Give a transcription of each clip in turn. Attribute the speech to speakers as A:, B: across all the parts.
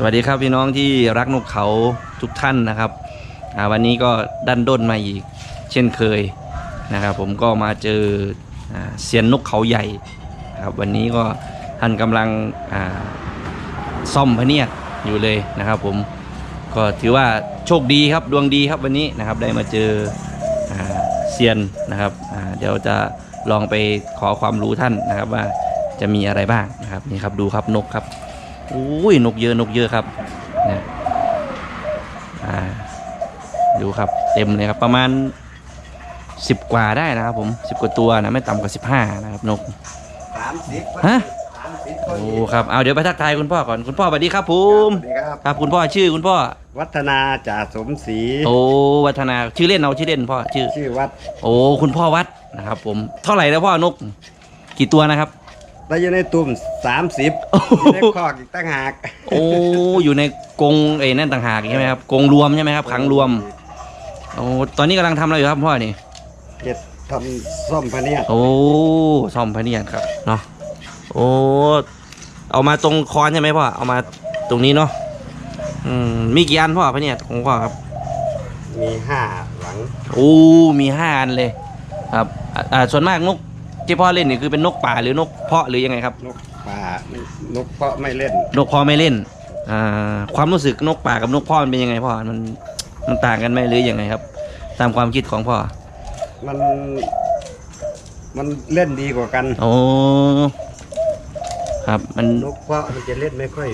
A: สวัสดีครับพี่น้องที่รักนกเขาทุกท่านนะครับวันนี้ก็ดันด้นมาอีกเช่นเคยนะครับ ผมก็มาเจออเซียนนกเขาใหญ่ครับวันนี้ก็ท่านกำลังซ่อมพะเนียดอยู่เลยนะครับผมก็ถือว่าโชคดีครับดวงดีครับวันนี้นะครับได้มาเจออเซียนนะครับเดี๋ยวจะลองไปขอความรู้ท่านนะครับว่าจะมีอะไรบ้างนะครับนี่ครับดูครับนกครับ อุ้ยนกเยอะนกเยอะครับนะอ่าดูครับเต็มเลยครับประมาณสิบกว่าได้นะครับผมสิบกว่าตัวนะไม่ต่ำกว่าสิบห้านะครับนก
B: สามสิบ
A: ฮะ
B: สามสิบ
A: โอ้ครับเอาเดี๋ยวไปทักทายคุณพ่อก่อนคุณพ่อสวัสดีครับผ
B: ส
A: ม
B: วัสดีครับ
A: ครับคุณพ่อชื่อคุณพ่อ
B: วัฒนาจ่าสมศรี
A: โอ้วัฒนาชื่อเล่นเอาชื่อเล่นพ่อชื่อ
B: ชื่อวัด
A: โอ้คุณพ่อวัดนะครับ ผมเท่าไหร่แล้วพ่อนก กี่ตัวนะครับ
B: แล้วอยู่ในตุ่มสามสิบ
A: โอ้โห
B: อยู่ในคอกอีกตั้งหาก
A: โอ้อยู่ในกรงเอ้นั่นต่างหากใช่ไหมครับกรงรวมใช่ไหมครับขังรวมโอ้ตอนนี้กำลังทำอะไรอยู่ครับพ่อนี่
B: เจ็ดทำส้มพะเนียด
A: โอ้ซ่อมพะเนียดครับเนาะโอ้เอามาตรงคอนใช่ไหมพ่อเอามาตรงนี้เนาะอืมมีกี่อันพ่อพะเนียดของพ่อครับ
B: มีห้าหลัง
A: โอ้มีห้าอันเลย ครับอ่าอ่าส่วนมากนก ที่พ่อเล่นนี่คือเป็นนกป่าหรือนกเพาะหรือยังไงครับ
B: นกป่าไม่นกเพาะไม่เล่น
A: นกเพาะไม่เล่นอ่าความรู้สึกนกป่ากับนกเพาะมันเป็นยังไงพ่อมันมันต่างกันไหมหรือยังไงครับ ตามความคิดของพ่อ
B: มัน มันเล่นดีกว่ากัน
A: โอ้ครับมัน
B: นกเพาะมันจะเล่นไม่ค่อย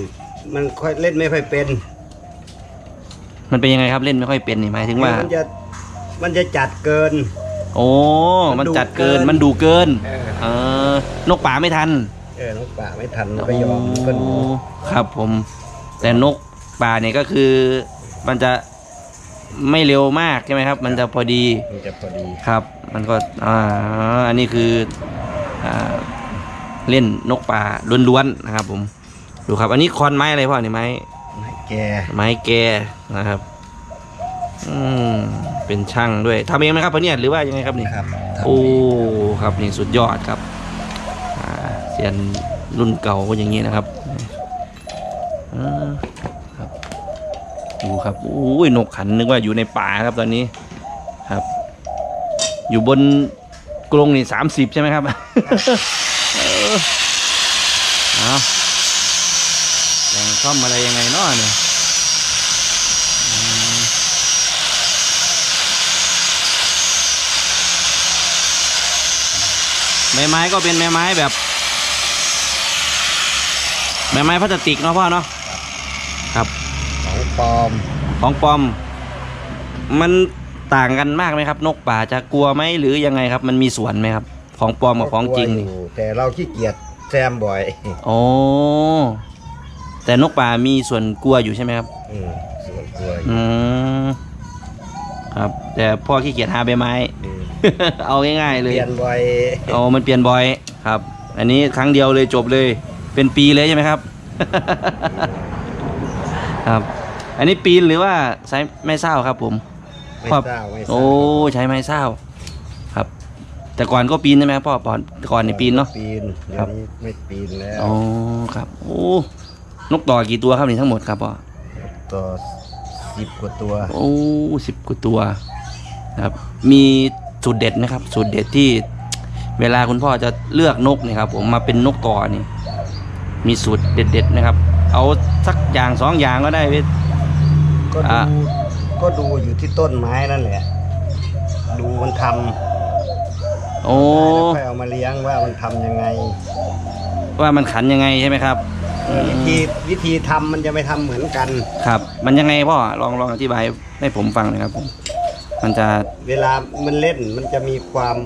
B: มันค่อยเล่นไม่ค่อยเป็น
A: มันเป็นยังไงครับเล่นไม่ค่อยเป็นนี่หมายถึงว่า
B: มันจะมันจะจัดเกิน
A: โอ้
B: มั
A: มัน
B: นดุ
A: จัดเกิน
B: เกิน
A: มันดูเกิน
B: เออ
A: เออนกป่าไม่ทัน
B: เออนกป่าไม่ทันมันก็ยอมมันก็ดู
A: โอ้ครับผม แต่นกป่าเนี่ยก็คือ มันจะไม่เร็วมากใช่ไหมครับ มันจะพอดี
B: มันจะพอดี
A: ครับ มันก็อ่าอันนี้คืออ่าเล่นนกป่าล้วนๆนะครับ ผม ดูครับ อันนี้คอนไม้อะไรพ่อเนี่ยไม้
B: ไม่แก
A: ไม้แกนะครับ อืมเป็นช่างด้วยทำเองไหมครับพ่อเนี่ยหรือว่ายังไงครับนี่
B: ครับ
A: โอ้ครับนี่สุดยอดครับอ่าเซียนรุ่นเก่าก็อย่างนี้นะครับอ่าครับดูครับโอ้ยนกขันนึกว่าอยู่ในป่าครับตอนนี้ครับ อยู่บนกรงนี่สามสิบใช่ไหมครับ เออเอาแต่งซ่อมอะไรยังไงเนาะเนี่ย แม่ไม้ก็เป็นแม่ไม้แบบแม่ไม้พลาสติกเนาะพ่อเนาะครับ
B: ของปลอม
A: ของปลอม มันต่างกันมากไหมครับ นกป่าจะกลัวไหมหรือยังไงครับ มันมีส่วนไหมครับ ของปลอมกับของจริงนี่
B: อยู่แต่เราขี้เกียจแซมบ่อย
A: โอ้แต่นกป่ามีส่วนกลัวอยู่ใช่ไหมครับ
B: อืมส่วนตัวอยู่
A: อืมครับ แต่พ่อขี้เกียจหาใบไม้
B: อืม
A: เอาง่ายๆ
B: เป
A: เลย
B: ลี่ยนบ่อย
A: เอามันเปลี่ยนบ่อยครับ อันนี้ครั้งเดียวเลยจบเลย เป็นปีเลยใช่ไหมครับ ครับ อันนี้ปีนหรือว่าใช้ไม้เศร้าครับ ผม
B: ไม่
A: ครับ
B: ทราบไม่ทราบ
A: โอ้ใช้ไม้เศร้าครับ แต่ก่อนก็ปีนใช่ไหมครับพ่อก่อนก่อนนี่ปีนเนาะ
B: ปีนเดี๋ย
A: ครั
B: ว
A: บ
B: นี้ไม่ปีนแล้ว
A: อ๋อครับ โอ้นกต่อกี่ตัวครับนี่ทั้งหมดครับพ่อ
B: ต่อสิบกว่าตัว
A: โอ้สิบกว่าตัวนะครับ มี สูตรเด็ดนะครับ สูตรเด็ดที่เวลาคุณพ่อจะเลือกนกเนี่ยครับ ผมมาเป็นนกต่อนี่ มีสูตรเด็ด ๆ นะครับ เอาสักอย่างสองอย่างก็ได้เว้ย
B: ก็
A: อะ
B: ดูก็ดูอยู่ที่ต้นไม้นั่นแหละ ดูมันท
A: โอ้ำ
B: แล้วค่อยเอามาเลี้ยงว่ามันทำยังไง
A: ว่ามันขันยังไงใช่ไหมครับอืม
B: วิธีวิธีทำมันจะไม่ทำเหมือนกัน
A: ครับ มันยังไงพ่อลองลองอธิบายให้ผมฟังหน่อยครับผม มันจะ
B: เวลามันเล่นมันจะมีความ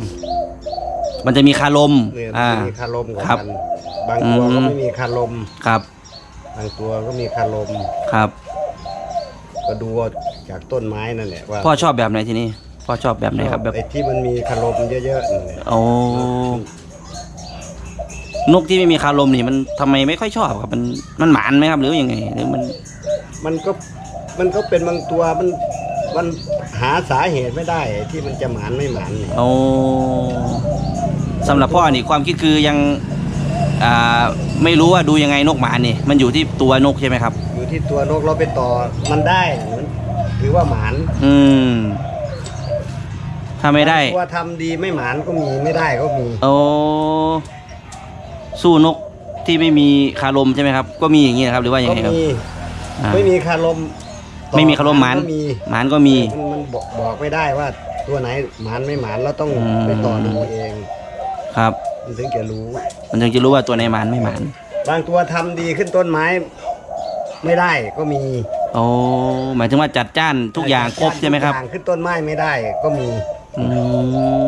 A: มันจะมีคารม
B: เนี่ย
A: อ่า
B: มีคารมของ
A: ครับ
B: มันบางตัว
A: อืม
B: ก็ไม่มีคารม
A: ครับ
B: บางตัวก็มีคารม
A: ครับ
B: ก็ดูเอาจากต้นไม้นั่นแหละว่า
A: พ่อชอบแบบไหนทีนี้พ่อชอบแบบไหนครับแบบ
B: ไอ้ที่มันมีคารมเยอะๆนั่นแหละ
A: โอ้นกที่ไม่มีคารมนี่มันทำไมไม่ค่อยชอบครับ มันมันหมานไหมครับ หรือยังไงหรือมัน
B: มันก็มันก็เป็นบางตัวมัน มันหาสาเหตุไม่ได้ไอ้ที่มันจะหมานไม่หมานเนี่ย
A: โอ้สำหรับพ่อนี่ความคิดคือยังอ่าไม่รู้ว่าดูยังไงนกหมานี่ มันอยู่ที่ตัวนกใช่ไหมครับ
B: อยู่ที่ตัวนกเราไปต่อมันได้มันถือว่าหมาน
A: อืมถ้าไม่ได้
B: ตัวทำดีไม่หมานก็มีไม่ได้ก็มี
A: โอ้สู้นกที่ไม่มีคารมใช่ไหมครับ ก็มีอย่างนี้นะครับ หรือว่ายัง
B: ก็
A: ไงครับ
B: มี
A: อ่า
B: ไม่มีคารมต่อ
A: ไม่มีคารมหมาน
B: ก็มี
A: หมานก็มี
B: มันมันบอกบอกไม่ได้ว่าตัวไหนหมานไม่หมานเราต้อง
A: อืม
B: ไปต่อดูเอง
A: ครับ
B: มันถึงจะรู้
A: มันถึงจะรู้ว่าตัวไหนหมานไม่หมาน
B: บางตัวทำดีขึ้นต้นไม้ ไม่ได้ก็มี
A: โอ้หมายถึงว่าจัดจ้านทุกอย่างครบใช่ไหมครับ
B: ทุกอย่างขึ้นต้นไม้ไม่ได้ก็มี
A: อื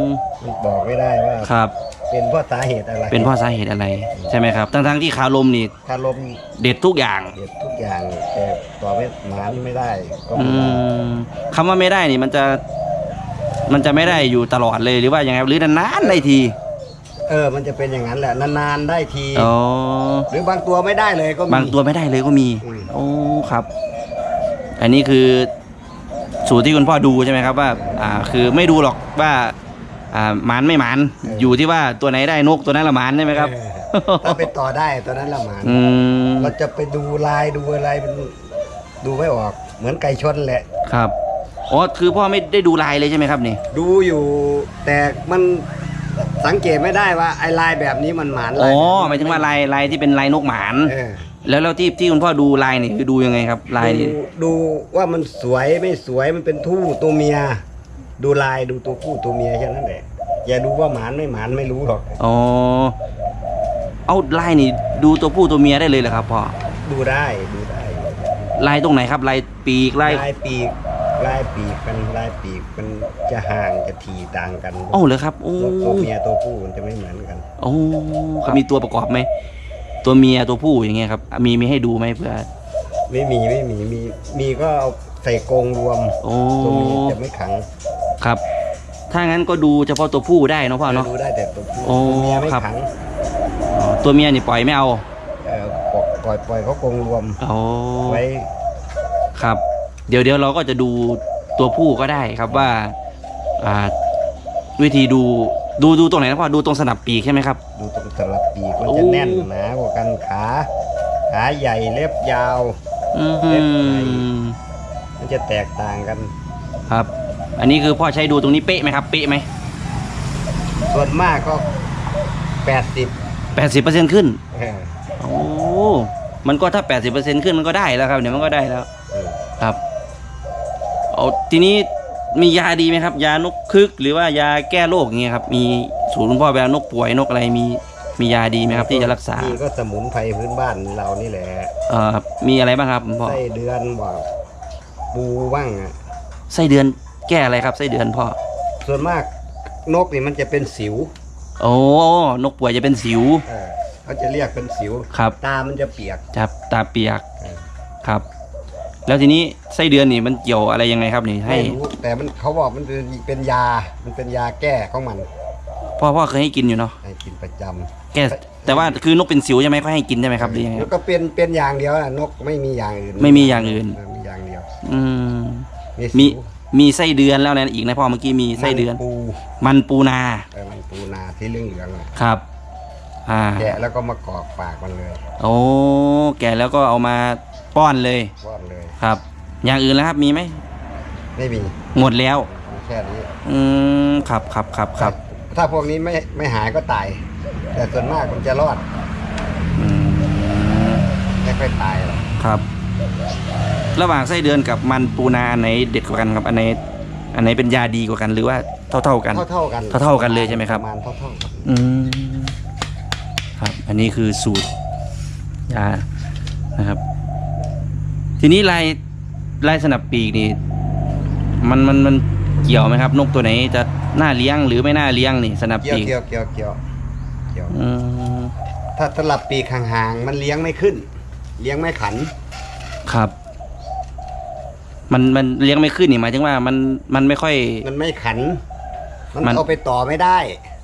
A: ม
B: มันบอกไม่ได้ว่า
A: ครับ
B: เป็นเพราะสาเหตุอะไร
A: เป็นเพราะสาเหตุอะไรใช่ไหมครับ ทั้งๆที่คารมนี่
B: คารม
A: เด็ดทุกอย่าง
B: เหตุทุกอย่างแต่ต่อไม่หมานไม่ได้ก็
A: อื
B: ไม่ได้
A: มคำว่าไม่ได้นี่มันจะมันจะไม่ได้อยู่ตลอดเลยหรือว่ายังไงหรือนานๆได้ที
B: เออ มันจะเป็นอย่างนั้นแหละนานๆได้ที
A: อ๋อ
B: หรือบางตัวไม่ได้เลยก็มี
A: บางตัวไม่ได้เลยก็มี
B: อืม
A: โอ้ครับ อันนี้คือสูตรที่คุณพ่อดูใช่ไหมครับว่า อ่า คือไม่ดูหรอกว่า อ่าหมานไม่หมานอยู่ที่ว่าตัวไหนได้นกตัวนั้นละหมานใช่ไหมครับ
B: เออถ้าไปต่อได้ตัวนั้นละหมาน
A: อืม
B: เราจะไปดูลายดูอะไรมันดูไม่ออก เหมือนไก่ชนแหละ
A: ครับอ๋อคือพ่อไม่ได้ดูลายเลยใช่ไหมครับนี่
B: ดูอยู่แต่มันสังเกตไม่ได้ว่าไอ้ลายแบบนี้มันหมาน
A: อ๋
B: ลา
A: อย
B: แบบนี้
A: หมายถึงว่าลายลายที่เป็นลายนกหมาน
B: เออ
A: แล้วแล้วที่ที่คุณพ่อดูลายนี่คือดูยังไงครับลายนี่
B: ดูดูว่ามันสวยไม่สวยมันเป็นทู่ตัวเมีย ดูลายดูตัวผู้ตัวเมียแค่นั้นแหละอย่าดูว่าหมานไม่หมานไม่รู้หรอก
A: อ๋อเอาลายนี่ดูตัวผู้ตัวเมียได้เลยเหรอครับพ่อ
B: ดูได้ดูได้
A: ลายตรงไหนครับลายปีกลาย
B: ลายปีกลายปีกมันลายปีกมันจะห่างจะทีต่างกัน
A: โอ้เหรอครับโอ้
B: ตัวตัวเมียตัวผู้มันจะไม่เหมือนกัน
A: โอ้ครับมีตัวประกอบไหมตัวเมียตัวผู้อย่างเงี้ยครับมีมีให้ดูไหมเพื่อ
B: ไม่มีไม่มีมีมีก็เอาใส่กรงรวม
A: โอ้
B: ตัวเมียจะไม่ขัง
A: ครับ ถ้างั้นก็ดูเฉพาะตัวผู้ได้เนาะพ่อเนาะ
B: ดูได้แต่ตัวผู้
A: โอ้
B: ตัวเมียไม่
A: ครับ
B: ขัง
A: อ๋อตัวเมียนี่ปล่อยไม่เอา
B: เออปล่อยปล่อยเขากรงรวม
A: โอ้
B: ไว้
A: ครับ เดี๋ยวเดี๋ยวเราก็จะดูตัวผู้ก็ได้ครับว่าอ่าวิธีดูดูดูตรงไหนนะพ่อดูตรงสนับปีกใช่ไหมครับ
B: ดูตรงสลับปีกมัน
A: โอ้
B: จะแน่นหนากว่ากันขาขาใหญ่เล็บยาว
A: อื
B: เล็บไหน
A: ม
B: มันจะแตกต่างกัน
A: ครับ อันนี้คือพ่อใช้ดูตรงนี้เป๊ะไหมครับ เป๊ะไหม
B: ส่วนมากก็แปดสิบ
A: แปดสิบเปอร์เซ็นขึ้น โอ้ มันก็ถ้าแปดสิบเปอร์เซ็นขึ้นมันก็ได้แล้วครับเดี๋ยวมันก็ได้แล้วครับ เอาทีนี้มียาดีไหมครับ ยานกคึกหรือว่ายาแก้โรคอย่างเงี้ยครับ มีศูนย์คุณพ่อเวลานกป่วยนกอะไรมีมียาดีไหมครับ ที่จะรักษา
B: นี่ก็สมุนไพรพื้นบ้านเรานี่แหละ
A: เอ่อมีอะไรบ้างครับคุณพ่อ
B: ไส้เดือนบอกปูบ้างอะ
A: ไส้เดือน แก้อะไรครับไส้เดือนพ่อ
B: ส่วนมากนกนี่มันจะเป็นสิว
A: โอ้นกป่วยจะเป็นสิว
B: เออเขาจะเรียกเป็นสิว
A: ครับ
B: ตามันจะเปียก
A: จับตาเปียก
B: เออ
A: ครับ แล้วทีนี้ไส้เดือนนี่มันเกี่ยวอะไรยังไงครับนี่ให้
B: ไม่รู้แต่มันเขาบอกมันเป็นเป็นยา มันเป็นยาแก้ของมัน
A: พ่อพ่อเคยให้กินอยู่เนาะ
B: ให้กินประจำ
A: แก้แต่ว่าคือนกเป็นสิวใช่ไหมก็ให้กินใช่ไหมครับหรือยังไงค
B: แล้
A: รับ
B: วก็เป็นเป็นอย่างเดียวอะนกไม่มีอย่างอื่น
A: ไม่มีอย่างอื่น
B: เมีอย่างเดียว
A: อืม
B: มี
A: มี
B: สิว
A: มีไส้เดือนแล้วนะอีกนะพ่อเมื่อกี้มีไส้เดือน
B: มันปู
A: มันปูนา
B: เออมันปูนาที่เหลืองเหลืองๆอะ
A: ครับ อ่า
B: แกะแล้วก็มากรอกปากมันเลย
A: โอ้แก่แล้วก็เอามาป้อนเลย
B: ป้อนเลย
A: ครับ อย่างอื่นแล้วครับมีไหม
B: ไม่มี
A: หมดแล้ว
B: มีแค่นี้
A: อืมครับครับครับครับ
B: ถ้าพวกนี้ไม่ไม่หายก็ตาย แต่ส่วนมากมันจะรอด
A: อืม
B: ไม่ค่อยตายหรอก
A: ครับ ระหว่างไส้เดือนกับมันปูนาอันไหนเด็ดกว่ากันครับอันไหนอันไหนเป็นยาดีกว่ากันหรือว่าเท่าเท่าๆกัน
B: เท่าเท่าๆกัน
A: เท่าๆกันเลยใช่ไหมครับ
B: ประมาณเท่าเท่าๆกัน
A: อืมครับอันนี้คือสูตรยานะครับ ทีนี้ลายลายสนับปีกนี่มันมันมันเกี่ยวไหมครับ นกตัวไหนจะน่าเลี้ยงหรือไม่น่าเลี้ยงนี่สนับ
B: เกี่ยว
A: ปีก
B: เกี่ยวเกี่ยวเกี่ยวเกี่ยว
A: อืม
B: ถ้าสลับปีกห่างๆมันเลี้ยงไม่ขึ้น เลี้ยงไม่ขัน
A: ครับ มันมันเลี้ยงไม่ขึ้นนี่หมายถึงว่ามันมันไม่ค่อย
B: มันไม่ขัน มัน
A: มัน
B: เอาไปต่อไม่ได้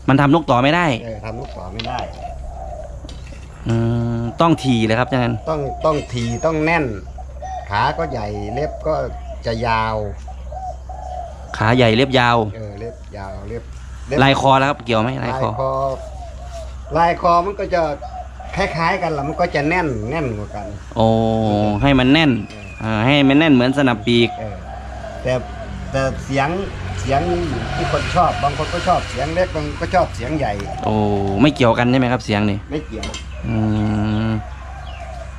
A: มันทำนกต่อไม่ได้
B: เออทำลูกต่อไม่ได้
A: อืมต้องทีเลยครับจังนั้น
B: ต้องต้องทีต้องแน่น ขาก็ใหญ่เล็บก็จะยาว
A: ขาใหญ่เล็บยาว
B: เออเล็บยาวเล็บเล็บ
A: ลายคอแล้วครับ เกี่ยวไหมลาย
B: ลาย
A: คอ
B: คอลายคอมันก็จะ คล้ายๆกันแล้วมันก็จะแน่นแน่นกว่ากัน
A: โอ้ให้มันแน่นอ่าให้มันแน่นเหมือนสนับปีก
B: เออแต่แต่เสียงเสียงนี่อยู่ที่คนชอบบางคนก็ชอบเสียงเล็กบางคนก็ชอบเสียงใหญ่
A: โอ้ไม่เกี่ยวกันใช่ไหมครับเสียงนี่
B: ไม่เกี่ยว
A: อืม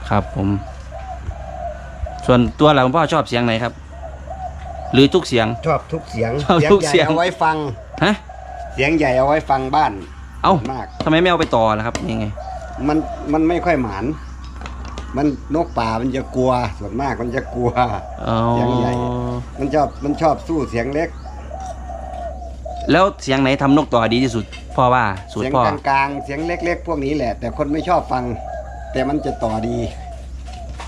A: ครับผม ส่วนตัวเราคุณพ่อชอบเสียงไหนครับ หรือทุกเสียง
B: ชอบทุกเสียง
A: ชอบ
B: เสียง
A: ทุก
B: ใหญ่
A: เสียง
B: เอาไว้ฟัง
A: ฮะ
B: เสียงใหญ่เอาไว้ฟังบ้าน
A: เอ้า
B: มาก
A: ทำไมไม่เอาไปต่อล่ะครับยังไง
B: มันมันไม่ค่อยหมาน มันนกป่ามันจะกลัวส่วนมากมันจะกลัว
A: อ๋อ
B: เสียงใหญ่ มันชอบมันชอบสู้เสียงเล็ก
A: แล้วเสียงไหนทำนกต่อดีที่สุดพ่อว่าสูต
B: เสี
A: ร
B: ยง
A: พ่อก
B: ลางๆเสียงเล็ก ๆ พวกนี้แหละ แต่คนไม่ชอบฟัง แต่มันจะต่อดี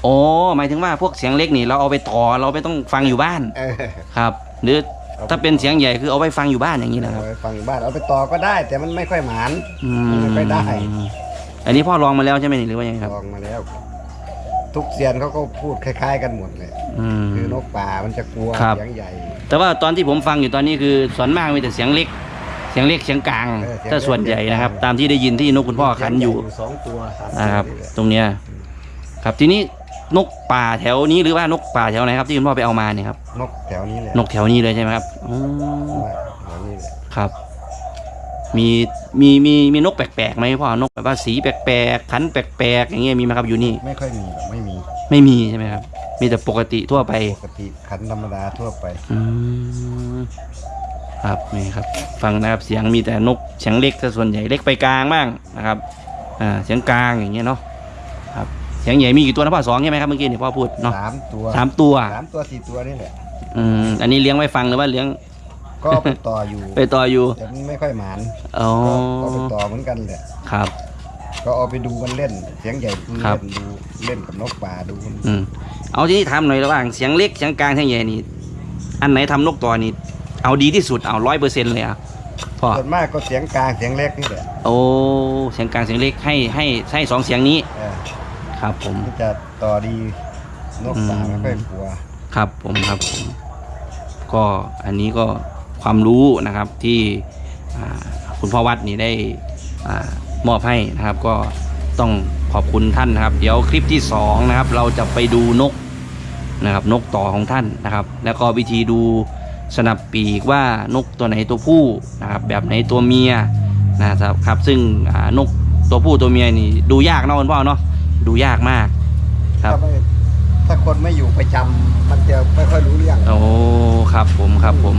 A: โอ้หมายถึงว่าพวกเสียงเล็กนี่เราเอาไปต่อเราไม่ต้องฟังอยู่บ้าน
B: เออ
A: ครับ หรือถ้าเป็นเสียงใหญ่คือเอาไปฟังอยู่บ้านอย่างนี้นะครับ
B: เอาไปฟังบ้านเอาไปต่อก็ได้ แต่มันไม่ค่อยหมาน
A: อื
B: มันไม่ค่อยได้
A: อันนี้พ่อลองมาแล้วใช่ไหมนี่หรือว่ายังไงครับ
B: ลองมาแล้ว ทุกเซียนเขาก็พูดคล้าย ๆ กันหมดเลย
A: อืม
B: คือนกป่ามันจะกลัว
A: ครับ
B: เสียงใหญ่
A: แต่ว่าตอนที่ผมฟังอยู่ตอนนี้คือส่วนมากมีแต่เสียงเล็ก เสียงเล็กเสียงกลาง
B: เออเสียงเล็ก
A: ถ้าส่วนใหญ่นะครับ
B: เสียงกลาง
A: ตามที่ได้ยินที่นกคุณพ่อขันอยู่
B: เสีงใหญ่สองตัวสามตัว
A: นะครับ
B: นี่แหละ
A: ตรงเนี้ยครับทีนี้นกป่าแถวนี้หรือว่านกป่าแถวไหนครับที่คุณพ่อไปเอามาเนี่ยครับ
B: นกแถวนี้แหละ
A: นกแถวนี้เลยใช่ไหมครับอ๋อ
B: แถวนี้แหละ
A: ครับ มีมีมีมีนกแปลกๆไหมพ่อนกแบบว่าสีแปลกๆขันแปลกๆอย่างเงี้ยมีไหมครับอยู่นี่
B: ไม่ค่อยมีหรอกไม่มี
A: ไม่มีใช่ไหมครับ มีแต่ปกติทั่วไป
B: ปกติขันธรรมดาทั่วไป
A: อืมครับนี่ครับ ฟังนะครับเสียงมีแต่นกเสียงเล็กซะส่วนใหญ่เล็กไปกลางบ้างนะครับอ่าเสียงกลางอย่างเงี้ยเนาะครับเสียงใหญ่มีกี่ตัวนะพ่อสองใช่ไหมครับเมื่อกี้เนี่ยพ่อพูดเนาะ
B: สามตัว
A: สามตัว
B: สามตัวสี่ตัวนี่แหละ
A: อืมอันนี้เลี้ยงไว้ฟังหรือว่าเลี้ยง
B: ก็ไปต่ออยู่
A: ไปต่ออยู่
B: แต่มันไม่ค่อยหมาน
A: อ๋อ
B: ก็ก็ไปต่อเหมือนกันแหละ
A: ครับ
B: ก็เอาไปดูมันเล่น เสียงใหญ่ดู
A: ครับ
B: เล่นดูเล่นกับนกป่าดูมัน
A: อืมเอาทีนี้ถามหน่อยระหว่างเสียงเล็กเสียงกลางเสียงใหญ่นี่อันไหนทำนกตัวนี่เอาดีที่สุดเอาร้อยเปอร์เซ็นต์เลยอะพ่อ
B: ส่วนมากก็เสียงกลางเสียงเล็กนี่แหละ
A: โอ้เสียงกลางเสียงเล็กให้ให้ให้สองเสียงนี้
B: เออ
A: ครับผม
B: มันจะต่อดีนกป่า
A: อืม
B: ไม่ค่อยกลัว
A: ครับผมครับผมก็อันนี้ก็ ความรู้นะครับที่อ่าคุณพ่อวัดนี่ได้อามอบให้นะครับ ก็ต้องขอบคุณท่านนะครับ เดี๋ยวคลิปที่สองนะครับเราจะไปดูนกนะครับนกต่อของท่านนะครับ แล้วก็วิธีดูสนับปีกว่านกตัวไหนตัวผู้นะครับ แบบไหนตัวเมียนะครับครับ ซึ่งอ่านกตัวผู้ตัวเมียนี่ดูยากเนาะคุณพ่อเนาะดูยากมากครับ
B: ถ้าไม่ถ้าคนไม่อยู่ประจำมันจะไม่ค่อยรู้เรื่อง
A: โอ้ครับผมครับผม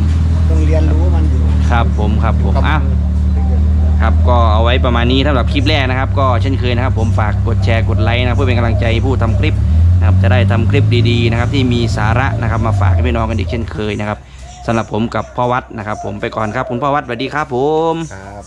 B: ต้องเรียนรู้มันอยู่
A: ครับผมครับผม
B: กับ
A: อะ
B: ถึงจะรู้
A: ครับก็เอาไว้ประมาณนี้สำหรับคลิปแรกนะครับ ก็เช่นเคยนะครับ ผมฝากกดแชร์กดไลค์นะเพื่อเป็นกำลังใจให้ผู้ทำคลิปนะครับจะได้ทำคลิปดีๆนะครับที่มีสาระนะครับมาฝากให้พี่น้องกันอีกเช่นเคยนะครับสำหรับผมกับพ่อวัดนะครับ ผมไปก่อนครับคุณพ่อวัดสวัสดีครับผม
B: ครับ